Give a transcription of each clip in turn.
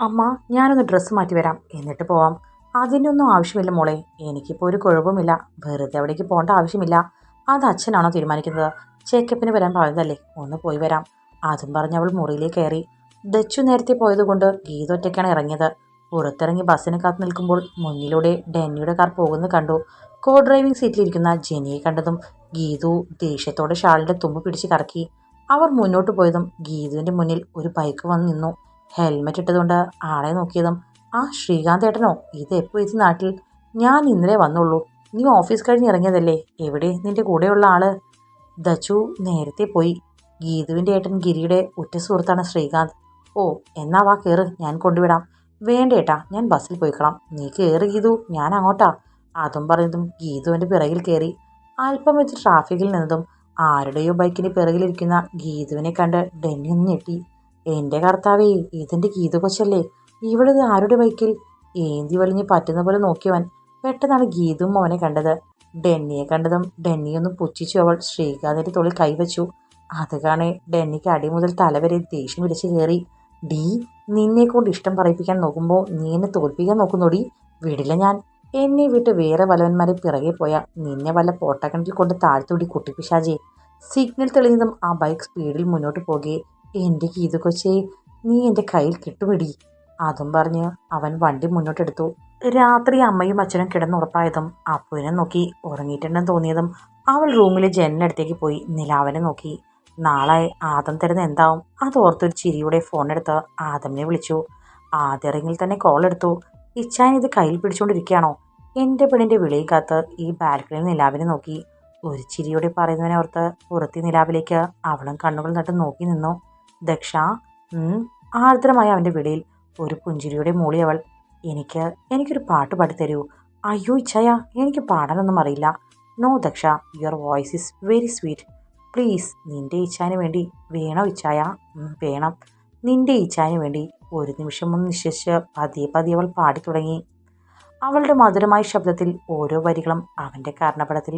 അമ്മ ഞാനൊന്ന് ഡ്രസ്സ് മാറ്റി വരാം. എന്നിട്ട് പോവാം. അതിന്റെ ഒന്നും ആവശ്യമില്ല മോളെ. എനിക്കിപ്പോൾ ഒരു കുഴപ്പമില്ല. വെറുതെ അവിടേക്ക് പോകേണ്ട ആവശ്യമില്ല. അത് അച്ഛനാണോ തീരുമാനിക്കുന്നത്? ചെക്കപ്പിന് വരാൻ പറഞ്ഞതല്ലേ? ഒന്ന് പോയി വരാം. അതും പറഞ്ഞ് അവൾ മുറിയിലേക്ക് കയറി. ഡച്ചു നേരത്തെ പോയതുകൊണ്ട് ഗീത ഒറ്റയ്ക്കാണ് ഇറങ്ങിയത്. പുറത്തിറങ്ങി ബസ്സിന് കാത്തു നിൽക്കുമ്പോൾ മുന്നിലൂടെ ഡെന്നിയുടെ കാർ പോകുന്നത് കണ്ടു. കോ ഡ്രൈവിംഗ് സീറ്റിലിരിക്കുന്ന ജെനിയെ കണ്ടതും ഗീതു ദേഷ്യത്തോടെ ഷാളിന്റെ തുമ്പ് പിടിച്ച് കറക്കി. അവർ മുന്നോട്ട് പോയതും ഗീതുവിന്റെ മുന്നിൽ ഒരു ബൈക്ക് വന്ന് നിന്നു. ഹെൽമെറ്റ് ഇട്ടതുകൊണ്ട് ആളെ നോക്കിയതും ആ ശ്രീകാന്ത് ഏട്ടനോ ഇത് എപ്പോൾ ഇത് നാട്ടിൽ? ഞാൻ ഇന്നലെ വന്നുള്ളൂ. നീ ഓഫീസ് കഴിഞ്ഞ് ഇറങ്ങിയതല്ലേ? എവിടെ നിന്റെ കൂടെയുള്ള ആൾ? ദച്ചു നേരത്തെ പോയി. ഗീതുവിന്റെ ഏട്ടൻ ഗിരിയുടെ ഉറ്റ സുഹൃത്താണ് ശ്രീകാന്ത്. ഓ എന്നാ വാ കയറ് ഞാൻ കൊണ്ടുവിടാം. വേണ്ട ഏട്ടാ ഞാൻ ബസ്സിൽ പോയിക്കളാം. നീ കയറി ഗീതു. ഞാൻ അങ്ങോട്ടാ. അതും പറഞ്ഞതും ഗീതുവിന്റെ പിറകിൽ കയറി അല്പം വെച്ച് ട്രാഫിക്കിൽ നിന്നതും ആരുടെയോ ബൈക്കിന് പിറകിലിരിക്കുന്ന ഗീതുവിനെ കണ്ട് ഡെന്നി ഒന്ന് ഞെട്ടി. എന്റെ കർത്താവേ ഇതിന്റെ ഗീതുകൊച്ചല്ലേ? ഇവളിത് ആരുടെ ബൈക്കിൽ? ഏന്തി വലിഞ്ഞ് പറ്റുന്ന പോലെ നോക്കിയവൻ പെട്ടെന്നാണ് ഗീതും അവനെ കണ്ടത്. ഡെന്നിയെ കണ്ടതും ഡെന്നിയൊന്ന് പുച്ഛിച്ചു അവൾ ശ്രീകാന്തിന്റെ തൊളി കൈവച്ചു അത് കാണെ ഡെന്നിക്ക് അടി മുതൽ തലവരെ ദേഷ്യം പിടിച്ച് കയറി. ഡീ നിന്നെ കൊണ്ട് ഇഷ്ടം പറയിപ്പിക്കാൻ നോക്കുമ്പോൾ നീ എന്നെ തോൽപ്പിക്കാൻ നോക്കുന്നോടി? വിടില്ല ഞാൻ. എന്നെ വിട്ട് വേറെ വലവന്മാരെ പിറകെ പോയ നിന്നെ വല്ല പോട്ടക്കണറ്റിൽ കൊണ്ട് താഴ്ത്തോടി കുട്ടിപ്പിശാജേ സിഗ്നൽ തെളിഞ്ഞതും ആ ബൈക്ക് സ്പീഡിൽ മുന്നോട്ട് പോകെ. എന്റെ ഗീതു കൊച്ചേ നീ എന്റെ കയ്യിൽ കിട്ടുപിടി അതും പറഞ്ഞ് അവൻ വണ്ടി മുന്നോട്ടെടുത്തു. രാത്രി അമ്മയും അച്ഛനും കിടന്നുറപ്പായതും അപ്പുവിനെ നോക്കി ഉറങ്ങിയിട്ടുണ്ടെന്ന് തോന്നിയതും അവൾ റൂമിലെ ജനലടുത്തേക്ക് പോയി നിലാവനെ നോക്കി. നാളെ ആദം തരുന്ന എന്താവും? അതോർത്തൊരു ചിരിയുടെ ഫോണെടുത്ത് ആദമിനെ വിളിച്ചു. ആദ്യ റിങ്ങിൽ തന്നെ കോൾ എടുത്തു. ഇച്ചാൻ ഇത് കയ്യിൽ പിടിച്ചുകൊണ്ടിരിക്കുകയാണോ എന്റെ പെണ്ണിന്റെ വിളിയിൽ കാത്ത് ഈ ബാൽക്കണിയിൽ നിലാവിനെ നോക്കി. ഒരു ചിരിയോടെ പറയുന്നതിനെ ഓർത്ത് പുറത്തി നിലാവിലേക്ക് അവളും കണ്ണുകൾ നട്ട് നോക്കി നിന്നു. ദക്ഷ ആർദ്രമായ അവന്റെ വിളിയിൽ ഒരു പുഞ്ചിരിയുടെ മൂളി അവൾ. എനിക്ക് എനിക്കൊരു പാട്ട് പാടിത്തരൂ. അയ്യോ ഇച്ഛയ എനിക്ക് പാടാനൊന്നും അറിയില്ല. No Daksha your voice is very sweet please നിന്റെ ഇച്ഛാന് വേണ്ടി വേണോ ഇച്ഛായ? വേണം. നിന്റെ ഇച്ഛാന് വേണ്ടി ഒരു നിമിഷം ഒന്ന് നിശ്ചയിച്ച് പതിയെ പതിയെ അവൾ പാടിത്തുടങ്ങി. അവളുടെ മധുരമായ ശബ്ദത്തിൽ ഓരോ വരികളും അവന്റെ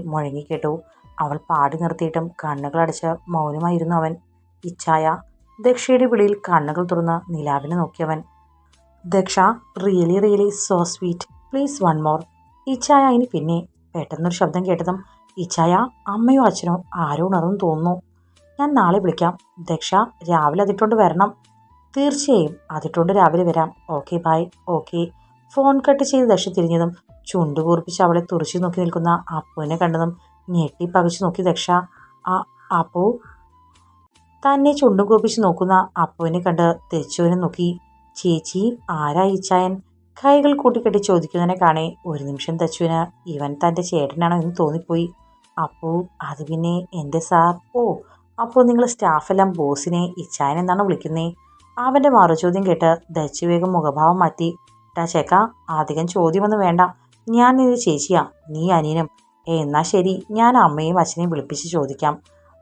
മുഴങ്ങി കേട്ടു. അവൾ പാടി നിർത്തിയിട്ടും കണ്ണുകളടച്ച് മൗനമായിരുന്നു അവൻ. ഇച്ഛായ ദക്ഷയുടെ വിളിയിൽ കണ്ണുകൾ തുറന്ന് നിലാവിനെ നോക്കിയവൻ Daksha really really so sweet please one more ഇച്ഛായ ഇനി പിന്നെ പെട്ടെന്നൊരു ശബ്ദം കേട്ടതും ഇച്ഛായ അമ്മയോ അച്ഛനോ ആരോ ഉണർന്നു തോന്നുന്നു. ഞാൻ നാളെ വിളിക്കാം. ദക്ഷ രാവിലെ അതിട്ടുകൊണ്ട് വരണം. തീർച്ചയായും അതിട്ടുകൊണ്ട് രാവിലെ വരാം. Okay bye okay phone cut ചെയ്ത് ദക്ഷ തിരിഞ്ഞതും ചുണ്ടു കൂർപ്പിച്ച് അവളെ തുറച്ചു നോക്കി നിൽക്കുന്ന അപ്പുവിനെ കണ്ടതും ഞെട്ടി പകച്ചു നോക്കി ദക്ഷ. ആ അപ്പു തന്നെ ചുണ്ടും കോപ്പിച്ച് നോക്കുന്ന അപ്പുവിനെ കണ്ട് തെച്ചുവിനെ നോക്കി. ചേച്ചി ആരാ ഈച്ചായൻ കൈകൾ കൂട്ടിക്കെട്ടി ചോദിക്കുന്നതിനെ കാണേ ഒരു നിമിഷം തച്ചുവിന് ഇവൻ തന്റെ ചേട്ടനാണോ എന്ന് തോന്നിപ്പോയി. അപ്പു അത് പിന്നെ എന്റെ സാർ? ഓ അപ്പോൾ നിങ്ങൾ സ്റ്റാഫെല്ലാം ബോസിനെ ഇച്ചായൻ എന്നാണ് വിളിക്കുന്നേ? അവന്റെ മറുചോദ്യം കേട്ട് ദച്ചു വേഗം മുഖഭാവം മാറ്റി. ടാ ചേക്ക അധികം ചോദ്യമൊന്നും വേണ്ട. ഞാൻ നിന്റെ ചേച്ചിയാ നീ അനിയനും. എന്നാ ശരി ഞാൻ അമ്മയും അച്ഛനെയും വിളിപ്പിച്ച് ചോദിക്കാം.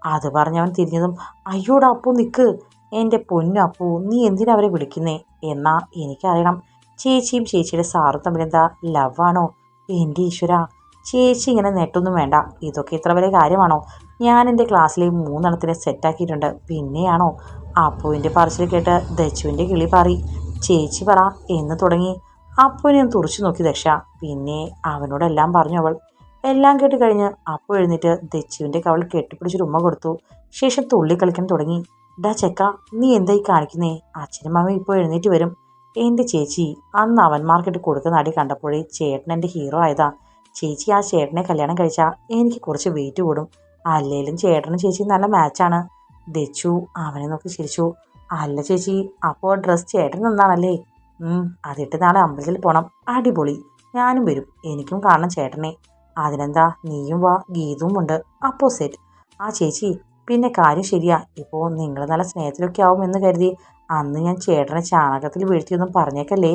അത് പറഞ്ഞവൻ തിരിഞ്ഞതും അയ്യോടാ അപ്പു നിൽക്ക് എന്റെ പൊന്നു അപ്പു നീ എന്തിനാ അവരെ വിളിക്കുന്നേ? എന്നാ എനിക്കറിയണം. ചേച്ചിയും ചേച്ചിയുടെ സാറും തമ്മിലെന്താ ലവാണോ? എന്റെ ഈശ്വര ചേച്ചി ഇങ്ങനെ നെട്ടൊന്നും വേണ്ട. ഇതൊക്കെ ഇത്ര വലിയ കാര്യമാണോ? ഞാൻ എന്റെ ക്ലാസ്സിലെ മൂന്നെണ്ണത്തിനെ സെറ്റാക്കിയിട്ടുണ്ട്. പിന്നെയാണോ? അപ്പുവിന്റെ പറച്ചിൽ കേട്ട് ദച്ചുവിന്റെ കിളി പാറി. ചേച്ചി പറ എന്ന് തുടങ്ങി. അപ്പുവിനെ തുറച്ചു നോക്കി ദക്ഷ. പിന്നെ അവനോടെല്ലാം പറഞ്ഞു അവൾ. എല്ലാം കേട്ട് കഴിഞ്ഞ് അപ്പോൾ എഴുന്നേറ്റ് ദച്ചുവിന്റെ കവൾ കെട്ടിപ്പിടിച്ചൊരു ഉമ്മ കൊടുത്തു. ശേഷം തുള്ളി കളിക്കാൻ തുടങ്ങി. ഡാ ചെക്ക നീ എന്തായി കാണിക്കുന്നേ? അച്ഛനും അമ്മയും ഇപ്പോൾ എഴുന്നേറ്റ് വരും. എന്റെ ചേച്ചി അന്ന് അവന്മാർക്കിട്ട് കൊടുക്കുന്ന അടി കണ്ടപ്പോഴേ ചേട്ടൻ എന്റെ ഹീറോ ആയതാ. ചേച്ചി ആ ചേട്ടനെ കല്യാണം കഴിച്ചാൽ എനിക്ക് കുറച്ച് വെയിറ്റ് കൂടും. അല്ലേലും ചേട്ടനും ചേച്ചിയും നല്ല മാച്ചാണ് ദച്ചു അവനെ നോക്കി ചിരിച്ചു. അല്ല ചേച്ചി അപ്പോൾ ഡ്രസ്സ് ചേട്ടൻ നന്നാണല്ലേ? അതിട്ട് നാളെ അമ്പലത്തിൽ പോണം. അടിപൊളി. ഞാനും വരും. എനിക്കും കാണണം ചേട്ടനെ. അതിനെന്താ? നീയും വാ ഗീതും ഉണ്ട്. അപ്പോസിറ്റ് ആ ചേച്ചി പിന്നെ കാര്യം ശരിയാ. ഇപ്പോൾ നിങ്ങൾ നല്ല സ്നേഹത്തിലൊക്കെ ആവും എന്ന് കരുതി. അന്ന് ഞാൻ ചേട്ടനെ ചാണകത്തിൽ വീഴ്ത്തിയൊന്നും പറഞ്ഞേക്കല്ലേ?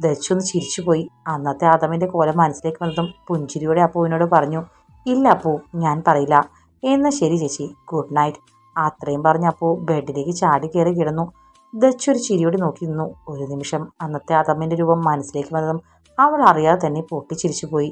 ദച്ചൊന്ന് ചിരിച്ചുപോയി. അന്നത്തെ ആദമിന്റെ കോലം മനസ്സിലേക്ക് വന്നതും പുഞ്ചിരിയോടെ അപ്പുവിനോട് പറഞ്ഞു ഇല്ല അപ്പൂ ഞാൻ പറയില്ല. എന്നാൽ ശരി ചേച്ചി ഗുഡ് നൈറ്റ്. അത്രയും പറഞ്ഞ അപ്പു ബെഡിലേക്ക് ചാടി കയറി കിടന്നു. ദച്ച് ഒരു ചിരിയോടെ നോക്കി നിന്നു. ഒരു നിമിഷം അന്നത്തെ ആദമിന്റെ രൂപം മനസ്സിലേക്ക് വന്നതും അവൾ അറിയാതെ തന്നെ പൊട്ടിച്ചിരിച്ചു പോയി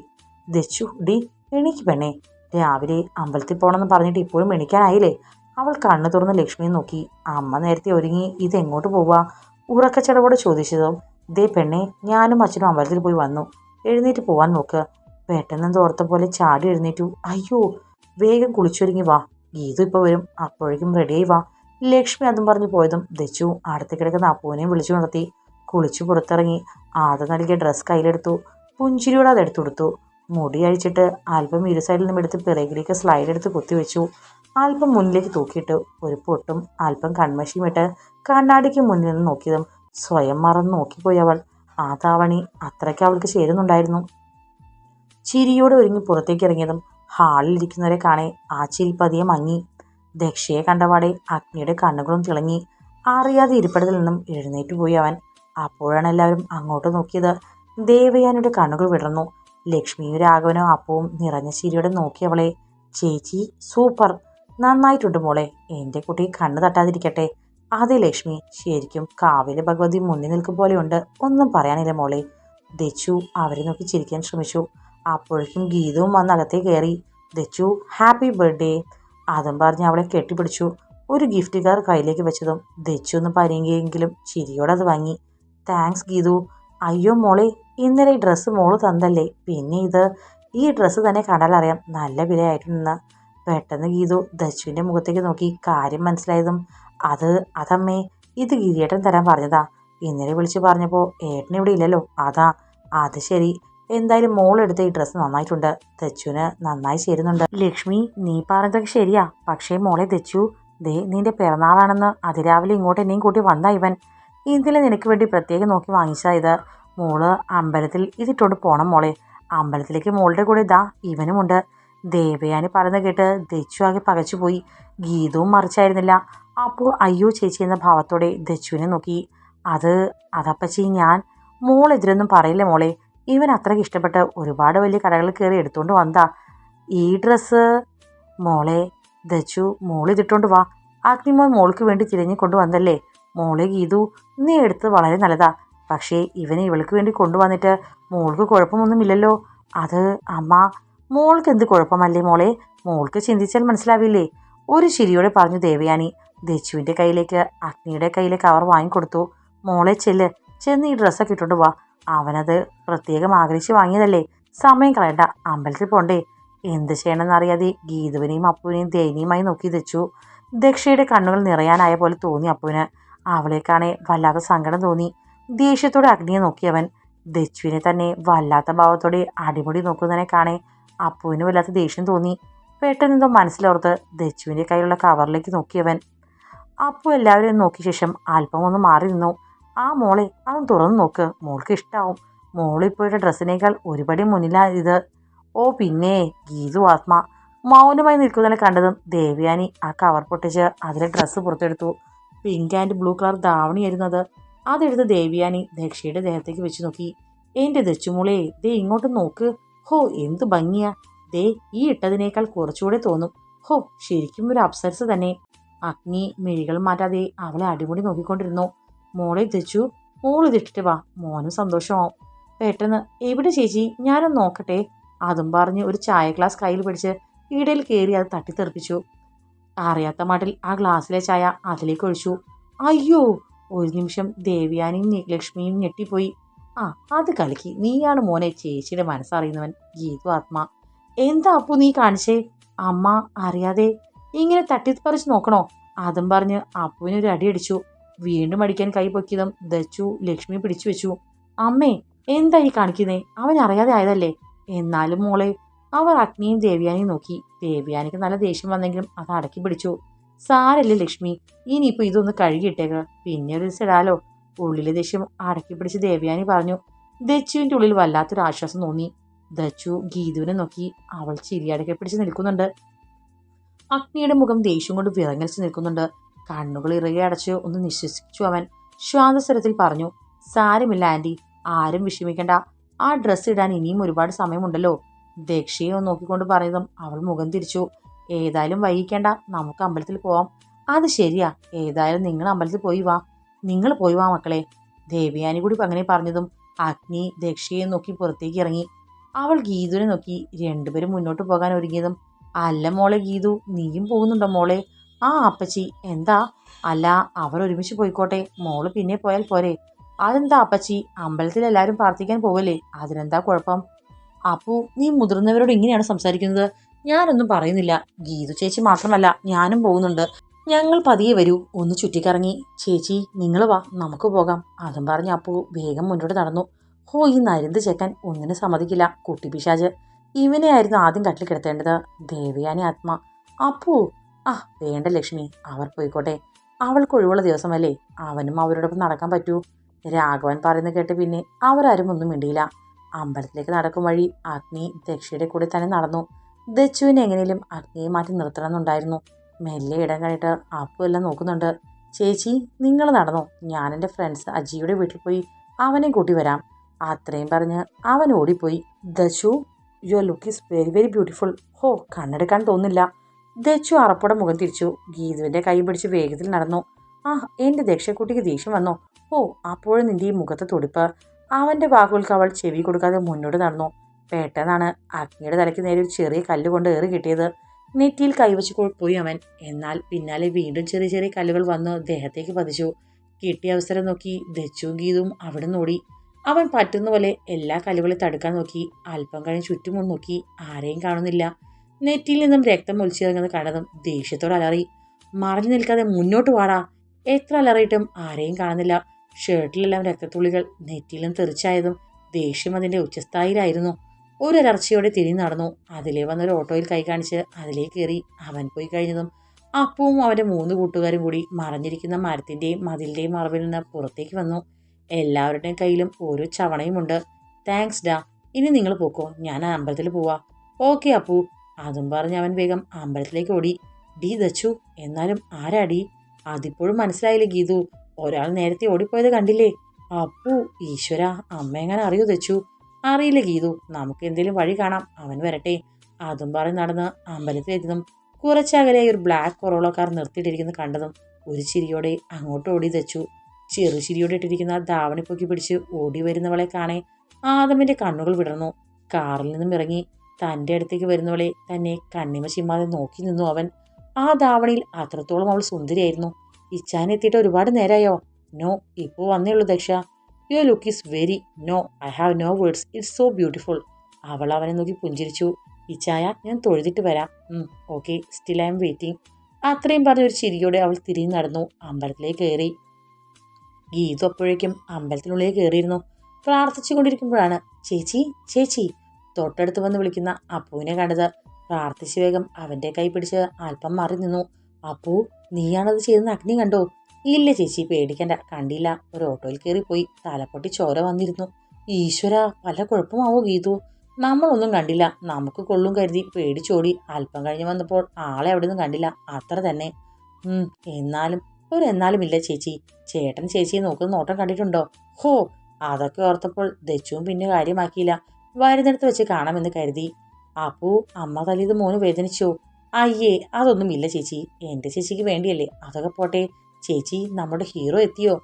ദച്ചു ഡി എണീക്ക് പെണ്ണേ. രാവിലെ അമ്പലത്തിൽ പോകണമെന്ന് പറഞ്ഞിട്ട് ഇപ്പോഴും എണീക്കാനായില്ലേ? അവൾ കണ്ണു തുറന്ന് ലക്ഷ്മിയെ നോക്കി. അമ്മ നേരത്തെ ഒരുങ്ങി ഇതെങ്ങോട്ട് പോവുക ഉറക്കച്ചടവോടെ ചോദിച്ചതും ദേ പെണ്ണെ ഞാനും അച്ഛനും അമ്പലത്തിൽ പോയി വന്നു. എഴുന്നേറ്റ് പോവാൻ നോക്ക്. പെട്ടെന്ന് തോർത്ത പോലെ ചാടി എഴുന്നേറ്റു. അയ്യോ വേഗം കുളിച്ചൊരുങ്ങി വാ. ഗീതു ഇപ്പോൾ വരും. അപ്പോഴേക്കും റെഡിയായി വാ. ലക്ഷ്മി അതും പറഞ്ഞു പോയതും ദച്ചു അടുത്ത് കിടക്കുന്ന അപ്പൂവിനെയും വിളിച്ചു നടത്തി. കുളിച്ചു പുറത്തിറങ്ങി. ആദ്യം നൽകിയ ഡ്രസ്സ് കയ്യിലെടുത്തു. പുഞ്ചിരിയോടെ അതെടുത്തു കൊടുത്തു. മുടി അഴിച്ചിട്ട് അല്പം ഇരു നിന്നും എടുത്ത് പിറകിലേക്ക് സ്ലൈഡ് എടുത്ത് കുത്തിവെച്ചു അല്പം മുന്നിലേക്ക് തൂക്കിയിട്ട് ഒരു പൊട്ടും അല്പം കൺമഷിയും ഇട്ട് കണ്ണാടിക്ക് മുന്നിൽ നിന്ന് നോക്കിയതും സ്വയം മറന്ന് നോക്കിപ്പോയി അവൾ. ആ താവണി അത്രയ്ക്ക് അവൾക്ക് ചേരുന്നുണ്ടായിരുന്നു. ചിരിയോടെ ഒരുങ്ങി പുറത്തേക്ക് ഇറങ്ങിയതും ഹാളിൽ ഇരിക്കുന്നവരെ കാണെ ആ ചിരി പതിയെ മങ്ങി. ദക്ഷയെ കണ്ടപാടെ അഗ്നിയുടെ കണ്ണുകളും തിളങ്ങി. അറിയാതെ ഇരിപ്പിടത്തിൽ നിന്നും എഴുന്നേറ്റ് പോയി അവൻ. അപ്പോഴാണ് എല്ലാവരും അങ്ങോട്ട് നോക്കിയത്. ദേവയാനിയുടെ കണ്ണുകൾ വിടർന്നു. ലക്ഷ്മിയും രാഘവനും അപ്പവും നിറഞ്ഞ ചിരിയോടെ നോക്കി അവളെ. ചേച്ചി സൂപ്പർ. നന്നായിട്ടുണ്ട് മോളെ. എന്റെ കുട്ടി കണ്ണു തട്ടാതിരിക്കട്ടെ. അതെ ലക്ഷ്മി ശരിക്കും കാവിലെ ഭഗവതി മുന്നിൽ നിൽക്കും പോലെയുണ്ട്. ഒന്നും പറയാനില്ല മോളെ. ദച്ചു അവരെ നോക്കി ചിരിക്കാൻ ശ്രമിച്ചു. അപ്പോഴേക്കും ഗീതവും വന്ന് അകത്തേ കയറി. Dachu happy birthday. അതും പറഞ്ഞ് അവളെ കെട്ടിപ്പിടിച്ചു. ഒരു ഗിഫ്റ്റ് കാർ കയ്യിലേക്ക് വെച്ചതും ദച്ചു ഒന്ന് പരിയെങ്കിലും ചിരിയോടെ അത് വാങ്ങി. താങ്ക്സ് ഗീതു. അയ്യോ മോളെ ഇന്നലെ ഈ ഡ്രസ്സ് മോൾ തന്നല്ലേ? പിന്നെ ഇത് ഈ ഡ്രസ്സ് തന്നെ കണ്ടാലറിയാം നല്ല വിലയായിട്ടുണ്ടെന്ന് പെട്ടെന്ന് ഗീതു ദശുവിന്റെ മുഖത്തേക്ക് നോക്കി കാര്യം മനസ്സിലായതും അത് അതമ്മേ ഇത് ഗിരിയേട്ടൻ തരാൻ പറഞ്ഞതാ. ഇന്നലെ വിളിച്ച് പറഞ്ഞപ്പോൾ ഏട്ടൻ ഇവിടെ ഇല്ലല്ലോ. അതാ അത് ശരി. എന്തായാലും എടുത്ത ഈ ഡ്രസ്സ് നന്നായിട്ടുണ്ട്. ദച്ചുവിന് നന്നായി ചേരുന്നുണ്ട്. ലക്ഷ്മി നീ പറഞ്ഞതൊക്കെ ശരിയാ. പക്ഷേ മോളെ ദച്ചു ദേ നിന്റെ പിറന്നാളാണെന്ന് അതിരാവിലെ ഇങ്ങോട്ട് എന്നെയും കൂട്ടി വന്ന ഇവൻ. ഇന്നലെ നിനക്ക് വേണ്ടി പ്രത്യേകം നോക്കി വാങ്ങിച്ചാ ഇത്. മോൾ അമ്പലത്തിൽ ഇതിട്ടോണ്ട് പോണം മോളെ. അമ്പലത്തിലേക്ക് മോളുടെ കൂടെ ഇതാ ഇവനുമുണ്ട്. ദേവയാനി പറയുന്ന കേട്ട് ദച്ചു ആകെ പകച്ചുപോയി ഗീതവും മറിച്ചായിരുന്നില്ല. അപ്പോൾ അയ്യോ ചേച്ചി എന്ന ഭാവത്തോടെ ദച്ചുവിനെ നോക്കി. അത് അതപ്പച്ചി ഞാൻ. മോളെതിരൊന്നും പറയില്ല മോളെ. ഇവൻ അത്രയ്ക്ക് ഇഷ്ടപ്പെട്ട് ഒരുപാട് വലിയ കടകൾ കയറി എടുത്തുകൊണ്ട് വന്നതാ. ഈ ഡ്രസ്സ്? മോളെ ദച്ചു മോൾ ഇതിട്ടോണ്ട് വാ. അഗ്നിമോൻ മോൾക്ക് വേണ്ടി തിരഞ്ഞു കൊണ്ടുവന്നല്ലേ? മോളെ ഗീതു നീ എടുത്തത് വളരെ നല്ലതാ. പക്ഷേ ഇവനെ ഇവൾക്ക് വേണ്ടി കൊണ്ടുവന്നിട്ട് മോൾക്ക് കുഴപ്പമൊന്നുമില്ലല്ലോ. അത് അമ്മ മോൾക്ക് എന്ത് കുഴപ്പമല്ലേ മോളെ? മോൾക്ക് ചിന്തിച്ചാൽ മനസ്സിലാവില്ലേ? ഒരു ചിരിയോടെ പറഞ്ഞു ദേവയാനി. ദച്ചുവിന്റെ കയ്യിലേക്ക് അഗ്നിയുടെ കയ്യിലെ കവർ വാങ്ങിക്കൊടുത്തു. മോളെ ചെല്ല് ചെന്ന് ഈ ഡ്രസ്സൊക്കെ ഇട്ടുകൊണ്ട് വാ. അവനത് പ്രത്യേകം ആഗ്രഹിച്ച് വാങ്ങിയതല്ലേ? സമയം കളയണ്ട അമ്പലത്തിൽ പോണ്ടേ. എന്ത് ചെയ്യണമെന്നറിയാതെ ഗീതുവിനെയും അപ്പുവിനെയും ദയനീയമായി നോക്കി ദച്ചു. ദക്ഷയുടെ കണ്ണുകൾ നിറയാനായ പോലെ തോന്നി അപ്പുവിന്. അവളെ വല്ലാതെ സങ്കടം തോന്നി. ദേഷ്യത്തോടെ അഗ്നിയെ നോക്കിയവൻ ദച്ചുവിനെ തന്നെ വല്ലാത്ത ഭാവത്തോടെ അടിമുടി നോക്കുന്നതിനെ കാണേ അപ്പുവിന് വല്ലാത്ത ദേഷ്യം തോന്നി. പെട്ടെന്നെന്തോ മനസ്സിലോർത്ത് ദച്ചുവിന്റെ കയ്യിലുള്ള കവറിലേക്ക് നോക്കിയവൻ. അപ്പു എല്ലാവരെയും നോക്കിയ ശേഷം അല്പം ഒന്ന് മാറി നിന്നു. ആ മോളെ അതും തുറന്നു നോക്ക്. മോൾക്ക് ഇഷ്ടാവും. മോളിപ്പോയുടെ ഡ്രസ്സിനേക്കാൾ ഒരുപടി മുന്നിലാ ഇത്. ഓ പിന്നെ ഗീതു ആത്മ. മൗനമായി നിൽക്കുന്നതിനെ കണ്ടതും ദേവ്യാനി ആ കവർ പൊട്ടിച്ച് അതിലെ ഡ്രസ്സ് പുറത്തെടുത്തു. പിങ്ക് ആൻഡ് ബ്ലൂ കളർ ധാവണിയായിരുന്നു അത്. അതെടുത്ത് ദേവിയാനി ദക്ഷയുടെ ദേഹത്തേക്ക് വെച്ച് നോക്കി. എന്റെ ദച്ചുമോളെ ദേ ഇങ്ങോട്ട് നോക്ക്. ഹോ എന്ത് ഭംഗിയാ. ദേ ഈ ഇട്ടതിനേക്കാൾ കുറച്ചുകൂടെ തോന്നും. ഹോ ശരിക്കും ഒരു അപ്സരസ് തന്നെ. അഗ്നി മിഴികൾ മാറ്റാതെ അവളെ അടിമുടി നോക്കിക്കൊണ്ടിരുന്നു. മോളെ ദച്ചു മോൾ ഇതിട്ടിട്ട് വാ. മോനും സന്തോഷമാവും. പെട്ടെന്ന് എവിടെ ചേച്ചി? ഞാനൊന്ന് നോക്കട്ടെ. അതും പറഞ്ഞ് ഒരു ചായ ഗ്ലാസ് കയ്യിൽ പിടിച്ച് ഇടയിൽ കയറി അത് തട്ടിത്തെറിപ്പിച്ചു. അറിയാത്ത മാട്ടിൽ ആ ഗ്ലാസ്സിലെ ചായ അതിലേക്ക് ഒഴിച്ചു. അയ്യോ ഒരു നിമിഷം ദേവ്യാനിയും ലക്ഷ്മിയും ഞെട്ടിപ്പോയി. ആ അത് കളിക്ക്. നീയാണ് മോനെ ചേച്ചിയുടെ മനസ്സറിയുന്നവൻ. ഗീതു ആത്മ. എന്താ അപ്പു നീ കാണിച്ചേ? അമ്മ അറിയാതെ. ഇങ്ങനെ തട്ടിപ്പറിച്ച് നോക്കണോ? അതും പറഞ്ഞ് അപ്പുവിനൊരു അടി അടിച്ചു. വീണ്ടും അടിക്കാൻ കൈ പൊക്കിയതും ദച്ചു ലക്ഷ്മി പിടിച്ചു വെച്ചു. അമ്മേ എന്താ ഈ കാണിക്കുന്നേ? അവൻ അറിയാതെ ആയതല്ലേ? എന്നാലും മോളെ അവർ അഗ്നിയും ദേവ്യാനിയും നോക്കി. ദേവ്യാനിക്ക് നല്ല ദേഷ്യം വന്നെങ്കിലും അത് അടക്കി പിടിച്ചു. സാരല്ലേ ലക്ഷ്മി? ഇനിയിപ്പോൾ ഇതൊന്ന് കഴുകിയിട്ടേക്ക്. പിന്നെ ഒരു ദിവസം ഇടാലോ. ഉള്ളിലെ ദേഷ്യം അടക്കി പിടിച്ച് ദേവ്യാനി പറഞ്ഞു. ദച്ചുവിന്റെ ഉള്ളിൽ വല്ലാത്തൊരു ആശ്വാസം തോന്നി. ദച്ചു ഗീതുവിനെ നോക്കി അവൾ ചിരിയടക്കി പിടിച്ച് നിൽക്കുന്നുണ്ട്. അഗ്നിയുടെ മുഖം ദേഷ്യം കൊണ്ട് വിറങ്ങലിച്ച് നിൽക്കുന്നുണ്ട്. കണ്ണുകൾ ഇറുകെ അടച്ച് ഒന്ന് നിശ്വസിച്ചു അവൻ. ശ്വാസസ്വരത്തിൽ പറഞ്ഞു സാരമില്ല ആന്റി ആരും വിഷമിക്കണ്ട. ആ ഡ്രസ്സ് ഇടാൻ ഇനിയും ഒരുപാട് സമയമുണ്ടല്ലോ. ദക്ഷയെ നോക്കിക്കൊണ്ട് പറഞ്ഞതും അവൾ മുഖം തിരിച്ചു. ഏതായാലും വൈകിക്കേണ്ട. നമുക്ക് അമ്പലത്തിൽ പോവാം. അത് ശരിയാ. ഏതായാലും നിങ്ങൾ അമ്പലത്തിൽ പോയി വാ. നിങ്ങൾ പോയി വാ മക്കളെ. ദേവിയാനി കൂടി അങ്ങനെ പറഞ്ഞതും അഗ്നി ദക്ഷയെ നോക്കി പുറത്തേക്ക് ഇറങ്ങി. അവൾ ഗീതുവിനെ നോക്കി രണ്ടുപേരും മുന്നോട്ട് പോകാൻ ഒരുങ്ങിയതും അല്ല മോളെ ഗീതു നീയും പോകുന്നുണ്ടോ മോളെ? ആ അപ്പച്ചി എന്താ? അല്ല അവർ ഒരുമിച്ച് പോയിക്കോട്ടെ. മോൾ പിന്നെ പോയാൽ പോരെ. അതെന്താ അപ്പച്ചി? അമ്പലത്തിൽ എല്ലാവരും പ്രാർത്ഥിക്കാൻ പോവല്ലേ? അതിനെന്താ കുഴപ്പം? അപ്പു നീ മുതിർന്നവരോട് ഇങ്ങനെയാണ് സംസാരിക്കുന്നത്. ഞാനൊന്നും പറയുന്നില്ല. ഗീതു ചേച്ചി മാത്രമല്ല ഞാനും പോകുന്നുണ്ട്. ഞങ്ങൾ പതിയെ വരൂ. ഒന്ന് ചുറ്റിക്കറങ്ങി. ചേച്ചി നിങ്ങൾ വാ. നമുക്ക് പോകാം. അതും പറഞ്ഞ് അപ്പു വേഗം മുന്നോട്ട് നടന്നു. ഹോ ഈ നരുന്ത് ചെക്കൻ ഒന്നിനും സമ്മതിക്കില്ല. കുട്ടി പിശാജ്. ഇവനെയായിരുന്നു ആദ്യം കട്ടിൽ കിടത്തേണ്ടത്. ദേവയാനി ആത്മ. അപ്പു. ആ വേണ്ട ലക്ഷ്മി. അവർ പോയിക്കോട്ടെ. അവൾക്ക് ഒഴിവുള്ള ദിവസമല്ലേ? അവനും അവരോടൊപ്പം നടക്കാൻ പറ്റൂ. രാഘവൻ പറയുന്നത് കേട്ട് പിന്നെ അവരാരും ഒന്നും മിണ്ടിയില്ല. അമ്പലത്തിലേക്ക് നടക്കും വഴി. അഗ്നി ദക്ഷയുടെ കൂടെ തന്നെ നടന്നു. ദച്ചുവിനെ എങ്ങനെയും അഗ്നിയെ മാറ്റി നിർത്തണമെന്നുണ്ടായിരുന്നു. മെല്ലെ ഇടം കഴിഞ്ഞിട്ട് അപ്പു എല്ലാം നോക്കുന്നുണ്ട്. ചേച്ചി നിങ്ങൾ നടന്നോ? ഞാൻ എന്റെ ഫ്രണ്ട്സ് അജിയുടെ വീട്ടിൽ പോയി അവനെ കൂട്ടി വരാം. അത്രയും പറഞ്ഞ് അവൻ ഓടിപ്പോയി. Dachu your look is very very beautiful ഹോ കണ്ണെടുക്കാൻ തോന്നില്ല ദച്ചു അറപ്പുടെ മുഖം തിരിച്ചു. ഗീതുവിന്റെ കൈ പിടിച്ച് വേഗത്തിൽ നടന്നു. ആ എന്റെ ദക്ഷക്കുട്ടിക്ക് ദേഷ്യം വന്നോ? ഓ അപ്പോഴും നിന്റെ ഈ മുഖത്തെ തുടിപ്പ്. അവന്റെ വാക്കുകൾക്ക് അവൾ ചെവി കൊടുക്കാതെ മുന്നോട്ട് നടന്നു. പെട്ടെന്നാണ് അഗ്നിയുടെ തലയ്ക്ക് നേരെ ഒരു ചെറിയ കല്ല് കൊണ്ട് ഏറി കിട്ടിയത്. നെറ്റിയിൽ കൈവച്ച് പോയി അവൻ. എന്നാൽ പിന്നാലെ വീണ്ടും ചെറിയ ചെറിയ കല്ലുകൾ വന്ന് ദേഹത്തേക്ക് പതിച്ചു. കിട്ടിയ അവസരം നോക്കി ദച്ചും ഗീതും അവിടെ നോടി. അവൻ പറ്റുന്ന പോലെ എല്ലാ കല്ലുകളും തടുക്കാൻ നോക്കി. അല്പം കഴിഞ്ഞ് ചുറ്റും നോക്കി. ആരെയും കാണുന്നില്ല. നെറ്റിയിൽ നിന്നും രക്തം ഒലിച്ചിറങ്ങുന്നത് കണ്ടതും ദേഷ്യത്തോടെ അലറി. മറഞ്ഞു നിൽക്കാതെ മുന്നോട്ട് വാടാ. എത്ര അലറിയിട്ടും ആരെയും കാണുന്നില്ല. ഷർട്ടിലെല്ലാം രക്തത്തുള്ളികൾ നെറ്റിയിലും തെറിച്ചായതും ദേഷ്യം അതിന്റെ ഉച്ചസ്ഥായിലായിരുന്നു. ഒരർച്ചയോടെ തിരി നടന്നു. അതിലേ വന്നൊരു ഓട്ടോയിൽ കൈ കാണിച്ച് അതിലേ കയറി അവൻ പോയി കഴിഞ്ഞതും അപ്പവും അവന്റെ മൂന്ന് കൂട്ടുകാരും കൂടി മറഞ്ഞിരിക്കുന്ന മരത്തിന്റെയും മതിലിന്റെയും മറവിൽ നിന്ന് പുറത്തേക്ക് വന്നു. എല്ലാവരുടെയും കയ്യിലും ഓരോ ചവണയുമുണ്ട് താങ്ക്സ് ഡാ. ഇനി നിങ്ങൾ പോക്കോ. ഞാൻ അമ്പലത്തിൽ പോവാ. ഓക്കെ അപ്പു. അതും പറഞ്ഞ് അവൻ വേഗം അമ്പലത്തിലേക്ക് ഓടി. ഡി ദച്ചു എന്നാലും ആരാടി അതിപ്പോഴും മനസ്സിലായില്ലേ ഗീതു? ഒരാൾ നേരത്തെ ഓടിപ്പോയത് കണ്ടില്ലേ? അപ്പു ഈശ്വര അമ്മ എങ്ങനെ അറിയോ ദച്ചു? അറിയില്ല. ഗീതു നമുക്ക് എന്തെങ്കിലും വഴി കാണാം. അവൻ വരട്ടെ. അതും പറഞ്ഞ് നടന്ന് അമ്പലത്തിലെത്തിയതും കുറച്ചകലെ ഒരു ബ്ലാക്ക് കൊറോളക്കാർ കാർ നിർത്തിയിട്ടിരിക്കുന്നത് കണ്ടതും ഒരു ചിരിയോടെ അങ്ങോട്ട് ഓടി തെച്ചു. ചെറു ചിരിയോടെ ഇട്ടിരിക്കുന്ന ധാവണി പൊക്കി പിടിച്ച് ഓടി വരുന്നവളെ കാണേ ആദമിന്റെ കണ്ണുകൾ വിടർന്നു. കാറിൽ നിന്നും ഇറങ്ങി തന്റെ അടുത്തേക്ക് വരുന്നവളെ തന്നെ കണ്ണിമ ചിമ്മാതെ നോക്കി നിന്നു അവൻ. ആ ധാവണിയിൽ അത്രത്തോളം അവൾ സുന്ദരിയായിരുന്നു. ഇച്ചാൻ എത്തിയിട്ട് ഒരുപാട് നേരമായോ നോ ഇപ്പോൾ വന്നേ ഉള്ളൂ Daksha. Your look is very no I have no words it's so beautiful അവൾ അവനെ നോക്കി പുഞ്ചിരിച്ചു. ഇച്ചായ ഞാൻ തൊഴുതിട്ട് വരാം. Okay still I am waiting അത്രയും പറഞ്ഞ ഒരു ചിരിയോടെ അവൾ തിരിഞ്ഞു നടന്നു. അമ്പലത്തിലേക്ക് കയറി. ഗീതു അപ്പോഴേക്കും അമ്പലത്തിനുള്ളിൽ കയറിയിരുന്നു. പ്രാർത്ഥിച്ചു കൊണ്ടിരിക്കുമ്പോഴാണ്. ചേച്ചി ചേച്ചി തൊട്ടടുത്ത് വന്ന് വിളിക്കുന്ന അപ്പുവിനെ കണ്ടത്. പ്രാർത്ഥിച്ച് വേഗം അവന്റെ കൈ പിടിച്ച് അല്പം മാറി നിന്നു. അപ്പു നീയാണത് ചെയ്തെന്ന് അഗ്നി കണ്ടോ? ഇല്ല ചേച്ചി പേടിക്കണ്ട. കണ്ടില്ല. ഒരു ഓട്ടോയിൽ കയറിപ്പോയി. തലപ്പൊട്ടി ചോര വന്നിരുന്നു. ഈശ്വര പല കുഴപ്പമാവോ ഗീതു? നമ്മളൊന്നും കണ്ടില്ല. നമുക്ക് കൊള്ളും കരുതി പേടിച്ചോടി അല്പം കഴിഞ്ഞ് വന്നപ്പോൾ ആളെ അവിടെ നിന്നും കണ്ടില്ല. അത്ര തന്നെ. എന്നാലും ഒരു എന്നാലും ഇല്ല ചേച്ചി. ചേട്ടൻ ചേച്ചിയെ നോക്കുന്ന നോട്ടം കണ്ടിട്ടുണ്ടോ? ഹോ അതൊക്കെ ഓർത്തപ്പോൾ ദച്ചുവും പിന്നെ കാര്യമാക്കിയില്ല. വരുന്നിടത്ത് വെച്ച് കാണാമെന്ന് കരുതി. അപ്പോ അമ്മ തല്ലിയത് മോന് വേദനിച്ചോ? അയ്യേ അതൊന്നും ഇല്ല ചേച്ചി. എന്റെ ചേച്ചിക്ക് വേണ്ടിയല്ലേ? അതൊക്കെ പോട്ടെ. ചേച്ചി നമ്മുടെ ഹീറോ എത്തിയോ?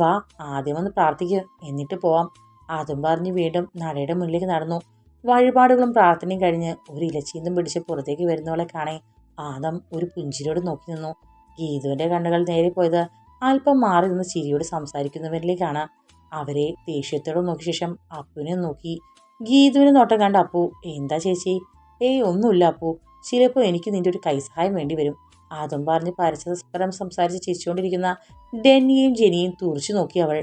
വാ ആദ്യം ഒന്ന് പ്രാർത്ഥിക്കുക എന്നിട്ട് പോവാം. അതും പറഞ്ഞ് വീണ്ടും നടയുടെ മുന്നിലേക്ക് നടന്നു. വഴിപാടുകളും പ്രാർത്ഥനയും കഴിഞ്ഞ് ഒരു ഇലച്ചീന്തും പിടിച്ച് പുറത്തേക്ക് വരുന്നവളെ കാണേ. ആദം ഒരു പുഞ്ചിരിയോട് നോക്കി നിന്നു. ഗീതുവിന്റെ കണ്ണുകൾ നേരെ പോയത് അല്പം മാറി നിന്ന് ചിരിയോട് സംസാരിക്കുന്നവരിലേക്കാണ്. അവരെ ദേഷ്യത്തോടെ നോക്കിയ ശേഷം അപ്പുവിനെ നോക്കി. ഗീതുവിനെ നോട്ടം കണ്ട അപ്പു എന്താ ചേച്ചി? ഏയ് ഒന്നുമില്ല അപ്പു. ചിലപ്പോൾ എനിക്ക് നിന്റെ ഒരു കൈസഹായം വേണ്ടി വരും. അതും പറഞ്ഞ് പരസ്പരം സംസാരിച്ച് ചിരിച്ചുകൊണ്ടിരിക്കുന്ന ഡെന്നിയും ജെനിയും തുറിച്ചു നോക്കി അവൾ.